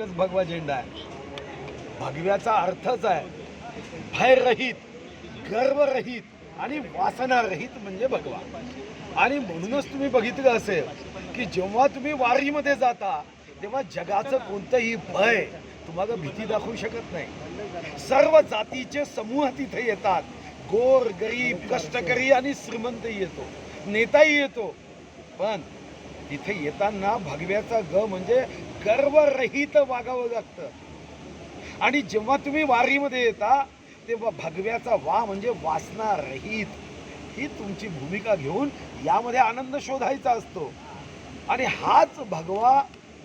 एकच भगवा झेंडा आहे. भगव्याचा अर्थच आहे. भयरहित गर्वरहित आणि वासनारहित म्हणजे भगवा. आणि म्हणूनच तुम्ही बघितलं असेल की जेव्हा तुम्ही वारीमध्ये जाता तेव्हा जगाचं कोणतंही भय तुम्हाला भीती दाखवू शकत नाही. सर्व जातीचे समूह तिथे येतात. गोर गरीब कष्टकरी आणि श्रीमंतही येतो. नेताही येतो. पण तिथे येताना भगव्याचा ग म्हणजे गर्वरहित वागावं लागतं. आणि जेव्हा तुम्ही वारीमध्ये येता तेव्हा भगव्याचा वा म्हणजे वासना रहित ही तुमची भूमिका घेऊन यामध्ये आनंद शोधायचा असतो. आणि हाच भगवा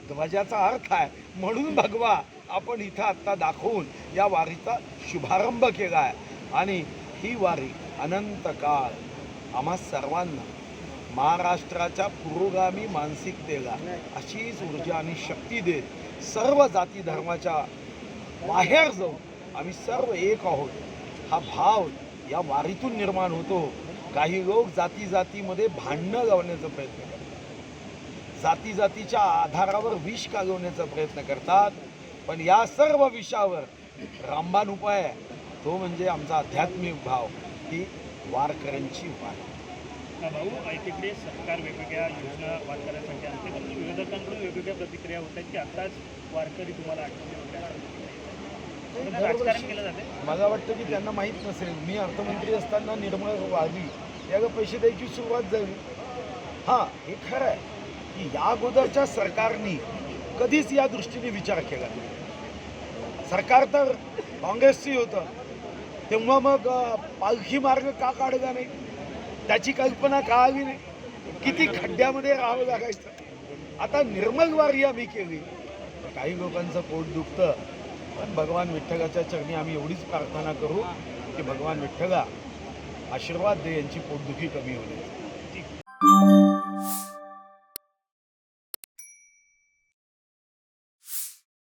ध्वजाचा अर्थ आहे. म्हणून भगवा आपण इथं आत्ता दाखवून या वारीचा शुभारंभ केला आहे. आणि ही वारी अनंत काळ आम्हा सर्वांना महाराष्ट्राच्या पुरोगामी मानसिकतेला अशीच ऊर्जा आणि शक्ती देत सर्व जाती धर्माच्या बाहेर जाऊन आम्ही सर्व एक आहोत. हा भाव या वारीतून निर्माण होतो. काही लोक जाती जातीमध्ये भांडणं लावण्याचा प्रयत्न करतात. जाती जातीच्या आधारावर विष कालवण्याचा प्रयत्न करतात. पण या सर्व विषावर रामबाण उपाय तो म्हणजे आमचा आध्यात्मिक भाव ही वारकऱ्यांची वार. भाऊ. एकीकडे सरकार वेगवेगळ्या योजना वारकऱ्यांसाठी आणते. परंतु विरोधकांकडून वेगवेगळ्या प्रतिक्रिया होत आहेत की आताच वारकरी तुम्हाला आठवले राजकारण केलं जाते मला वाटतं की त्यांना माहीत नसेल. मी अर्थमंत्री असताना निर्मळ वादी. याला पैसे द्यायची सुरुवात झाली. हां हे खरं आहे की या अगोदरच्या सरकारनी कधीच या दृष्टीने विचार केला नाही. सरकार तर काँग्रेसची होतं. तेव्हा मग पालखी मार्ग का काढला नाही? त्याची कल्पना कळावी नाही. किती खड्ड्यामध्ये राहावं लागायचं. आता निर्मल वारी आम्ही केली. काही लोकांचं पोट दुखतं. पण भगवान विठ्ठलाच्या चरणी आम्ही एवढीच प्रार्थना करू की भगवान विठ्ठला आशीर्वाद दे यांची पोटदुखी कमी होईल